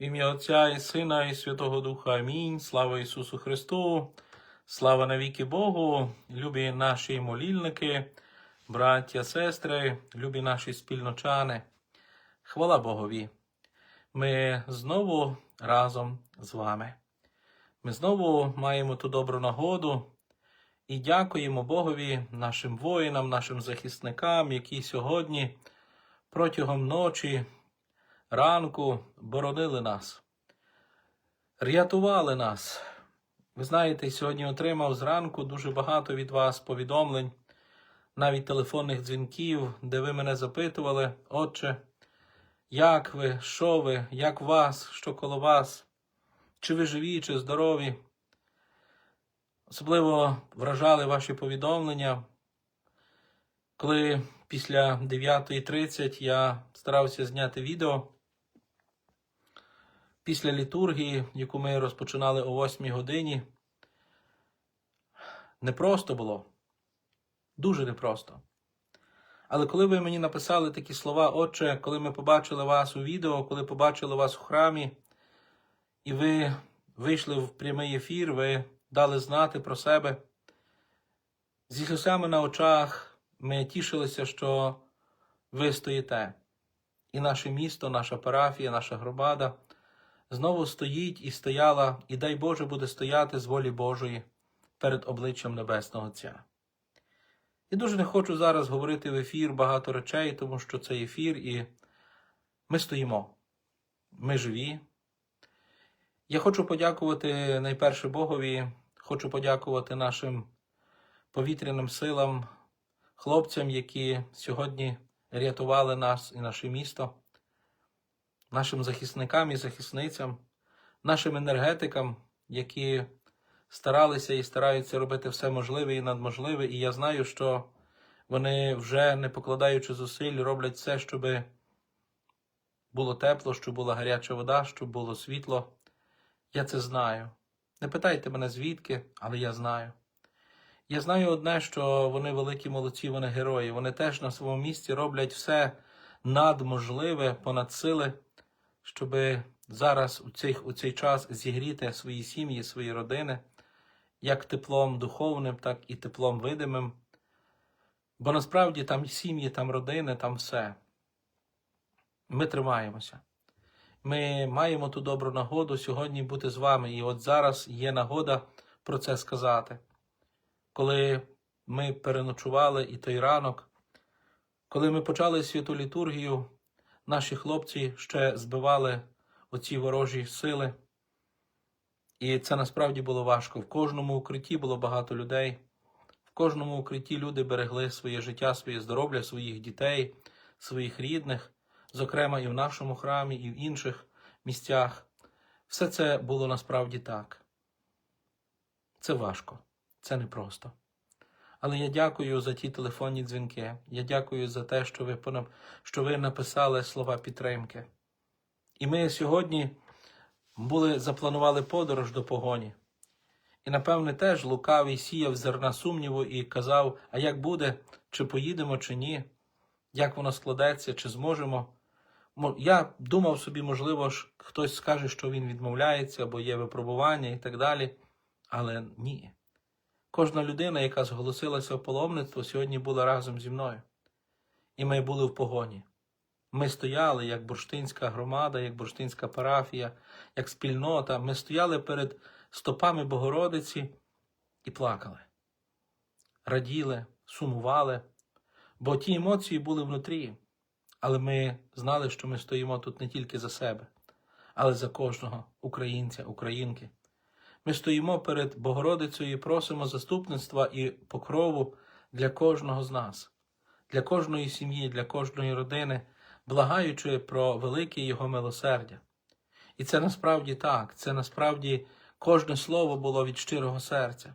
В ім'я Отця і Сина, і Святого Духа. Амінь. Слава Ісусу Христу, слава навіки Богу, любі наші молільники, браття, сестри, любі наші спільночани. Хвала Богові. Ми знову разом з вами. Ми знову маємо ту добру нагоду і дякуємо Богові, нашим воїнам, нашим захисникам, які сьогодні протягом ночі, ранку боронили нас, рятували нас. Ви знаєте, сьогодні отримав зранку дуже багато від вас повідомлень, навіть телефонних дзвінків, де ви мене запитували, Отче, як ви, що ви, як вас, що коло вас, чи ви живі, чи здорові. Особливо вражали ваші повідомлення, коли після 9.30 я старався зняти відео після літургії, яку ми розпочинали о 8 годині. Непросто було, дуже непросто. Але коли ви мені написали такі слова, Отче, коли ми побачили вас у відео, коли побачили вас у храмі, і ви вийшли в прямий ефір, ви дали знати про себе. Зі сльозами на очах ми тішилися, що ви стоїте. І наше місто, наша парафія, наша громада знову стоїть і стояла, і дай Боже буде стояти з волі Божої перед обличчям Небесного Отця. Я дуже не хочу зараз говорити в ефір багато речей, тому що це ефір, і ми стоїмо. Ми живі. Я хочу подякувати найперше Богові, хочу подякувати нашим повітряним силам, хлопцям, які сьогодні рятували нас і наше місто, нашим захисникам і захисницям, нашим енергетикам, які старалися і стараються робити все можливе і надможливе. І я знаю, що вони вже, не покладаючи зусиль, роблять все, щоб було тепло, щоб була гаряча вода, щоб було світло. Я це знаю. Не питайте мене звідки, але я знаю. Я знаю одне, що вони великі молодці, вони герої. Вони теж на своєму місці роблять все надможливе, понад сили, щоб зараз у цей, у цей час зігріти свої сім'ї, свої родини, як теплом духовним, так і теплом видимим. Бо насправді там сім'ї, там родини, там все. Ми тримаємося. Ми маємо ту добру нагоду сьогодні бути з вами. І от зараз є нагода про це сказати. Коли ми переночували і той ранок, коли ми почали святу літургію, наші хлопці ще збивали оці ворожі сили. І це насправді було важко. В кожному укритті було багато людей. В кожному укритті люди берегли своє життя, своє здоров'я, своїх дітей, своїх рідних зокрема і в нашому храмі, і в інших місцях. Все це було насправді так. Це важко, це непросто. Але я дякую за ті телефонні дзвінки. Я дякую за те, що ви, що ви написали слова підтримки. І ми сьогодні були, запланували подорож до погоні. І, напевне, теж лукавий сіяв зерна сумніву і казав, а як буде, чи поїдемо, чи ні, як воно складеться, чи зможемо. Я думав собі, можливо, хтось скаже, що він відмовляється, або є випробування і так далі. Але ні. Кожна людина, яка зголосилася в паломництво, сьогодні була разом зі мною. І ми були в погоні. Ми стояли як бурштинська громада, як бурштинська парафія, як спільнота. Ми стояли перед стопами Богородиці і плакали, раділи, сумували, бо ті емоції були внутрі. Але ми знали, що ми стоїмо тут не тільки за себе, але за кожного українця, українки. Ми стоїмо перед Богородицею і просимо заступництва і покрову для кожного з нас, для кожної сім'ї, для кожної родини, благаючи про велике Його милосердя. І це насправді так, це насправді кожне слово було від щирого серця.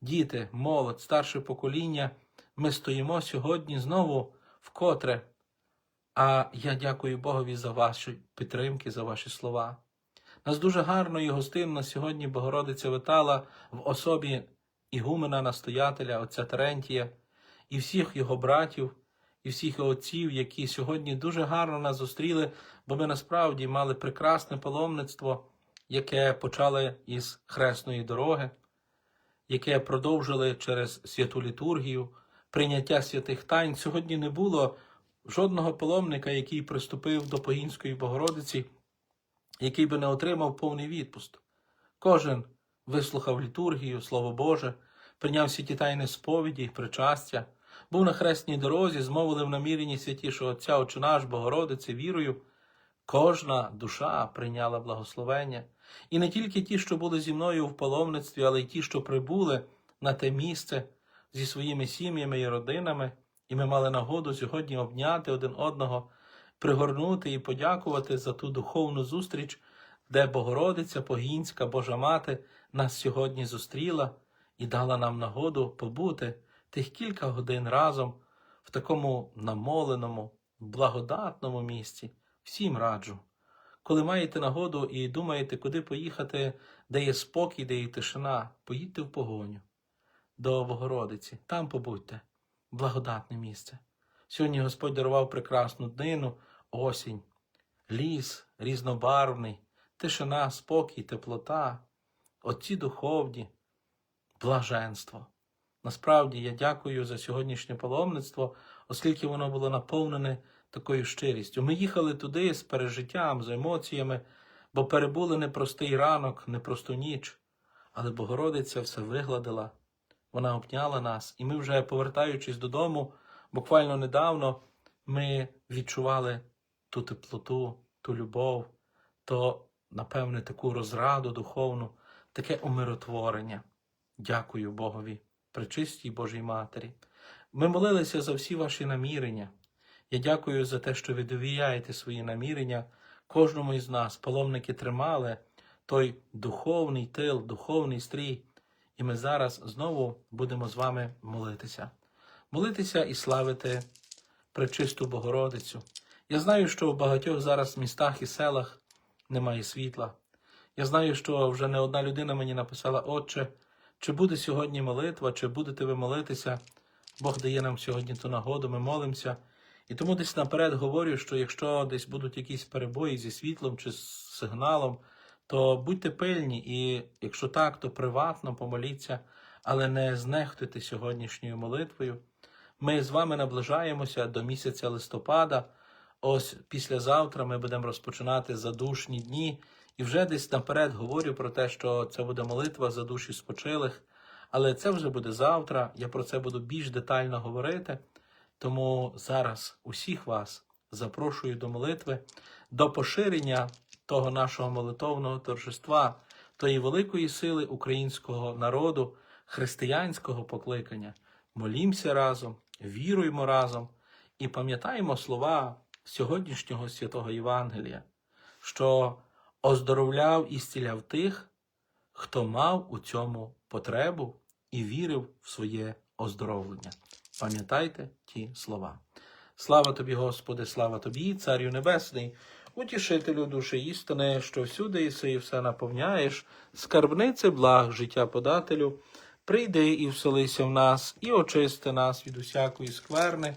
Діти, молодь, старше покоління, ми стоїмо сьогодні знову вкотре. А я дякую Богові за ваші підтримки, за ваші слова. Нас дуже гарно і гостинно сьогодні Богородиця витала в особі ігумена настоятеля, отця Терентія і всіх його братів, і всіх отців, які сьогодні дуже гарно нас зустріли, бо ми насправді мали прекрасне паломництво, яке почали із хресної дороги, яке продовжили через святу літургію, прийняття святих тайн. Сьогодні не було жодного паломника, який приступив до Погінської Богородиці, який би не отримав повний відпуст. Кожен вислухав літургію, Слово Боже, прийняв всі ті сповіді, причастя, був на хресній дорозі, змовили в наміренні святішого Отця, Отче наш, Богородиці, вірою. Кожна душа прийняла благословення. І не тільки ті, що були зі мною в паломництві, але й ті, що прибули на те місце зі своїми сім'ями і родинами, і ми мали нагоду сьогодні обняти один одного, пригорнути і подякувати за ту духовну зустріч, де Богородиця Погінська, Божа Мати, нас сьогодні зустріла і дала нам нагоду побути тих кілька годин разом в такому намоленому, благодатному місці. Всім раджу. Коли маєте нагоду і думаєте, куди поїхати, де є спокій, де є тишина, поїдьте в погоню до Богородиці, там побудьте, благодатне місце. Сьогодні Господь дарував прекрасну днину, осінь, ліс різнобарвний, тишина, спокій, теплота, отці духовні, блаженство. Насправді я дякую за сьогоднішнє паломництво, оскільки воно було наповнене такою щирістю. Ми їхали туди з пережиттям, з емоціями, бо перебули непростий ранок, непросту ніч, але Богородиця все вигладила, вона обняла нас, і ми вже, повертаючись додому, буквально недавно ми відчували ту теплоту, ту любов, то, напевне, таку розраду духовну, таке умиротворення. Дякую Богові, пречистій Божій Матері. Ми молилися за всі ваші намірення. Я дякую за те, що ви довіряєте свої намірення кожному із нас. Паломники тримали той духовний тил, духовний стрій, і ми зараз знову будемо з вами молитися. Молитися і славити пречисту Богородицю. Я знаю, що в багатьох зараз містах і селах немає світла. Я знаю, що вже не одна людина мені написала, Отче, чи буде сьогодні молитва, чи будете ви молитися? Бог дає нам сьогодні ту нагоду, ми молимося. І тому десь наперед говорю, що якщо десь будуть якісь перебої зі світлом чи з сигналом, то будьте пильні, і якщо так, то приватно помоліться, але не знехтуйте сьогоднішньою молитвою. Ми з вами наближаємося до місяця листопада. Ось післязавтра ми будемо розпочинати задушні дні, і вже десь наперед говорю про те, що це буде молитва за душі спочилих, але це вже буде завтра. Я про це буду більш детально говорити. Тому зараз усіх вас запрошую до молитви, до поширення того нашого молитовного торжества, тої великої сили українського народу, християнського покликання. Молімося разом, віруємо разом і пам'ятаємо слова сьогоднішнього святого Євангелія, що оздоровляв і зціляв тих, хто мав у цьому потребу і вірив в своє оздоровлення. Пам'ятайте ті слова. Слава тобі, Господи, слава тобі, Царю Небесний, утішителю душі істини, що всюди іси і все наповняєш, скарбнице благ, життя подателю, прийди і вселися в нас, і очисти нас від усякої скверни,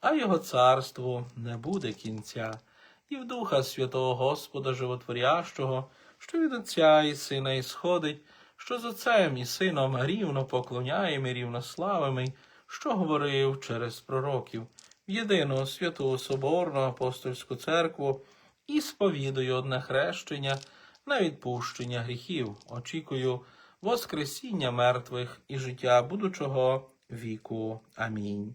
а його царству не буде кінця, і в Духа Святого Господа Животворящого, що від Отця і Сина ісходить, що з Отцем і Сином рівно поклоняємо і рівнославими, що говорив через пророків, в єдину святу Соборну апостольську церкву і сповідую одне хрещення на відпущення гріхів. Очікую Воскресіння мертвих і життя будучого віку. Амінь.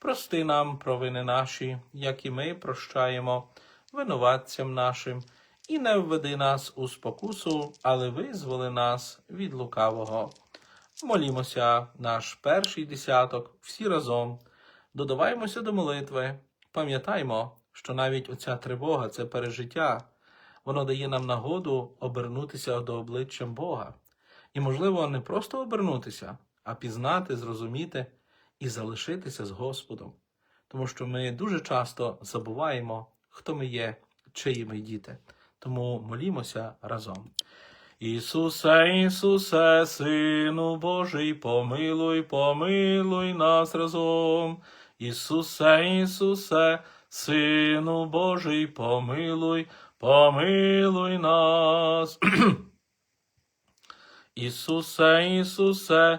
прости нам провини наші, як і ми прощаємо винуватцям нашим, і не введи нас у спокусу, але визволи нас від лукавого. Молімося наш перший десяток, всі разом. Додаваймося до молитви. Пам'ятаймо, що навіть оця тривога це пережиття, воно дає нам нагоду обернутися до обличчям Бога. І, можливо, не просто обернутися, а пізнати, зрозуміти і залишитися з Господом. Тому що ми дуже часто забуваємо, хто ми є, чиї ми діти. Тому молімося разом. Ісусе, Ісусе, Сину Божий, помилуй, помилуй нас разом. Ісусе, Ісусе, Сину Божий, помилуй, помилуй нас. Ісусе, Ісусе,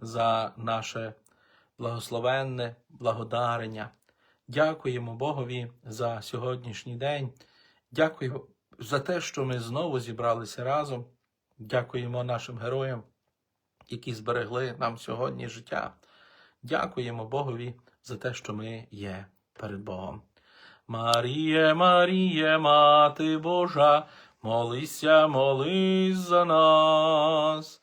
за наше благословенне благодарення. Дякуємо Богові за сьогоднішній день. Дякуємо за те, що ми знову зібралися разом. Дякуємо нашим героям, які зберегли нам сьогодні життя. Дякуємо Богові за те, що ми є перед Богом. Маріє, Маріє, Мати Божа, молися, молись за нас.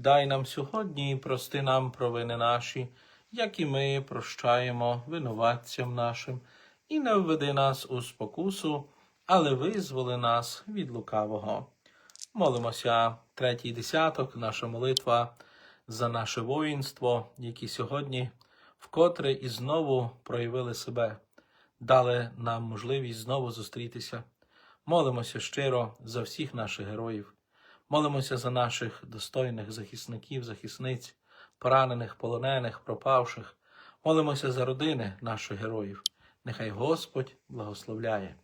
дай нам сьогодні і прости нам провини наші, як і ми прощаємо винуватцям нашим, і не введи нас у спокусу, але визволи нас від лукавого. Молимося, третій десяток, наша молитва за наше воїнство, які сьогодні вкотре і знову проявили себе, дали нам можливість знову зустрітися. Молимося щиро за всіх наших героїв, молимося за наших достойних захисників, захисниць, поранених, полонених, пропавших. Молимося за родини наших героїв. Нехай Господь благословляє.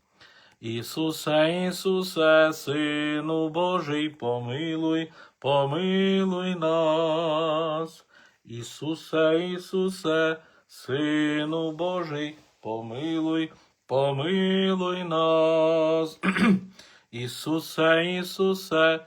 Ісусе, Ісусе, Сину Божий, помилуй, помилуй нас. Ісусе, Ісусе, Сину Божий, помилуй, помилуй нас. Ісусе, Ісусе,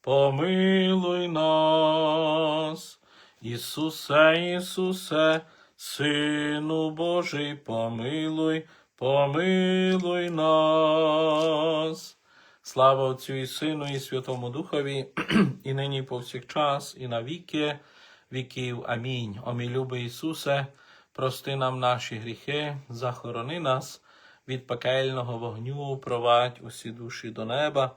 помилуй нас. Ісусе, Ісусе, Сину Божий, помилуй, помилуй нас. Слава Отцю і Сину, і Святому Духові, і нині і повсякчас, і на віки віків. Амінь. О мій любий Ісусе, прости нам наші гріхи, захорони нас від пекельного вогню, провадь усі душі до неба,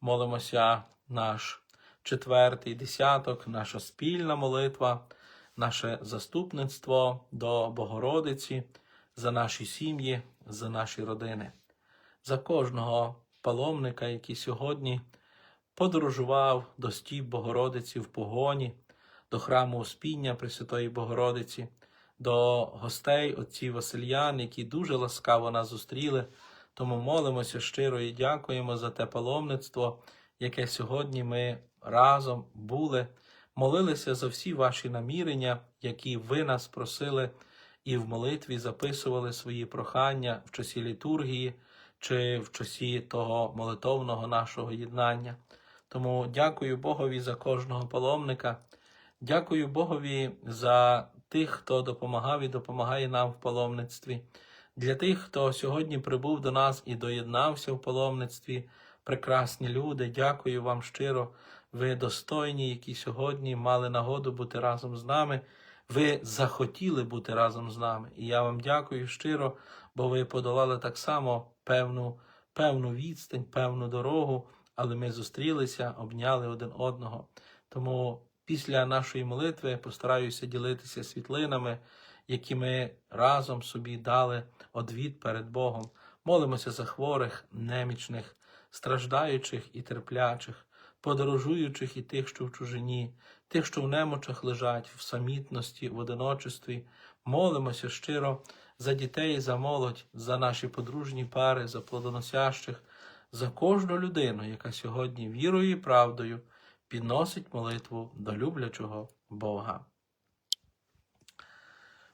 Молимося наш четвертий десяток, наша спільна молитва, наше заступництво до Богородиці, за наші сім'ї, за наші родини, за кожного паломника, який сьогодні подорожував до стіп Богородиці в погоні, до храму Успіння Пресвятої Богородиці, до гостей отців Васильян, які дуже ласкаво нас зустріли. Тому молимося щиро і дякуємо за те паломництво, яке сьогодні ми разом були, молилися за всі ваші намірення, які ви нас просили, і в молитві записували свої прохання в часі літургії чи в часі того молитовного нашого єднання. Тому дякую Богові за кожного паломника. Дякую Богові за тих, хто допомагав і допомагає нам в паломництві. Для тих, хто сьогодні прибув до нас і доєднався в паломництві, прекрасні люди, дякую вам щиро. Ви достойні, які сьогодні мали нагоду бути разом з нами. Ви захотіли бути разом з нами. І я вам дякую щиро, бо ви подолали так само певну, певну відстань, певну дорогу, але ми зустрілися, обняли один одного. Тому після нашої молитви постараюся ділитися світлинами, які ми разом собі дали одвід перед Богом. Молимося за хворих, немічних, страждаючих і терплячих, подорожуючих і тих, що в чужині, тих, що в немочах лежать, в самітності, в одиночестві. Молимося щиро за дітей, за молодь, за наші подружні пари, за плодоносящих, за кожну людину, яка сьогодні вірою і правдою підносить молитву до люблячого Бога.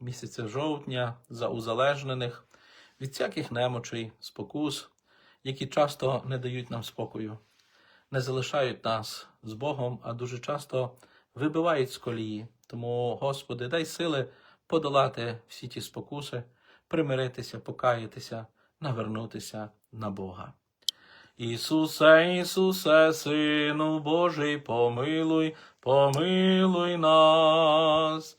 місяця жовтня за узалежнених від всяких немочей, спокус, які часто не дають нам спокою, не залишають нас з Богом, а дуже часто вибивають з колії. Тому, Господи, дай сили подолати всі ті спокуси, примиритися, покаятися, навернутися на Бога. Ісусе, Ісусе, Сину Божий, помилуй, помилуй нас.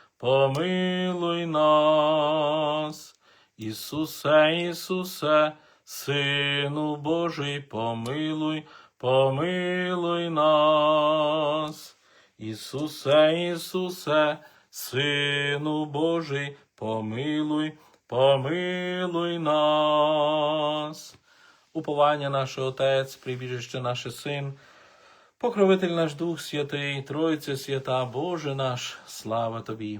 помилуй нас. Ісусе, Ісусе, Сину Божий, помилуй, помилуй нас. Ісусе, Ісусе, Сину Божий, помилуй, помилуй нас. Уповання наше Отець, прибіжище наше Син, Покровитель наш Дух Святий, Тройця свята, Боже наш, слава Тобі,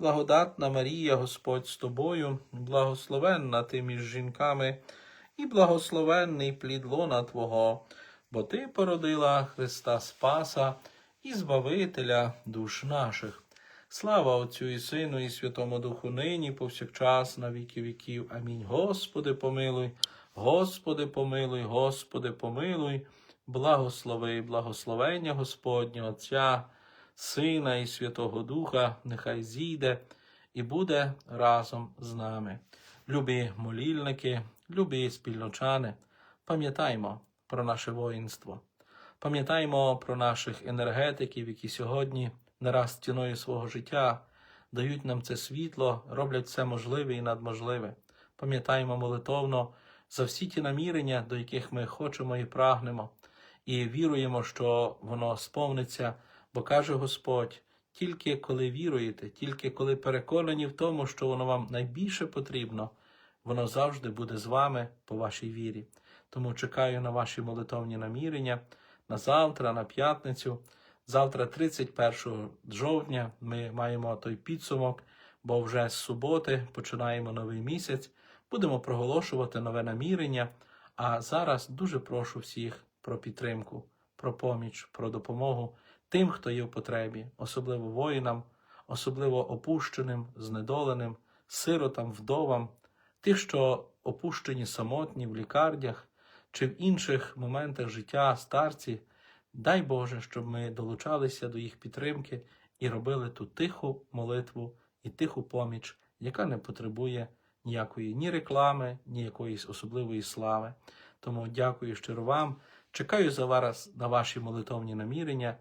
благодатна Марія, Господь з тобою, благословенна ти між жінками, і благословенний плід лона Твого, бо Ти породила Христа Спаса і Збавителя душ наших. Слава Отцю і Сину, і Святому Духу нині, повсякчас, на віки віків. Амінь. Господи, помилуй, Господи, помилуй, Господи, помилуй, благослови, благословення Господнє Отця. Сина і Святого Духа, нехай зійде і буде разом з нами. Любі молільники, любі спільночани, пам'ятаймо про наше воїнство, пам'ятаймо про наших енергетиків, які сьогодні не раз ціною свого життя дають нам це світло, роблять все можливе і надможливе. Пам'ятаємо молитовно за всі ті намірення, до яких ми хочемо і прагнемо, і віруємо, що воно сповниться. Бо каже Господь: тільки коли віруєте, тільки коли переконані в тому, що воно вам найбільше потрібно, воно завжди буде з вами по вашій вірі. Тому чекаю на ваші молитовні намірення на завтра, на п'ятницю. Завтра, 31 жовтня, ми маємо той підсумок, бо вже з суботи починаємо новий місяць. Будемо проголошувати нове намірення. А зараз дуже прошу всіх про підтримку, про поміч, про допомогу тим, хто є в потребі, особливо воїнам, особливо опущеним, знедоленим, сиротам, вдовам, тих, що опущені самотні в лікарнях чи в інших моментах життя старці. Дай Боже, щоб ми долучалися до їх підтримки і робили ту тиху молитву і тиху поміч, яка не потребує ніякої ні реклами, ні якоїсь особливої слави. Тому дякую щиро вам. Чекаю за вас на ваші молитовні намірення.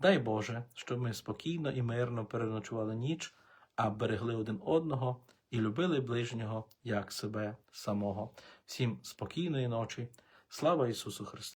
Дай Боже, щоб ми спокійно і мирно переночували ніч, а берегли один одного і любили ближнього як себе самого. Всім спокійної ночі. Слава Ісусу Христу!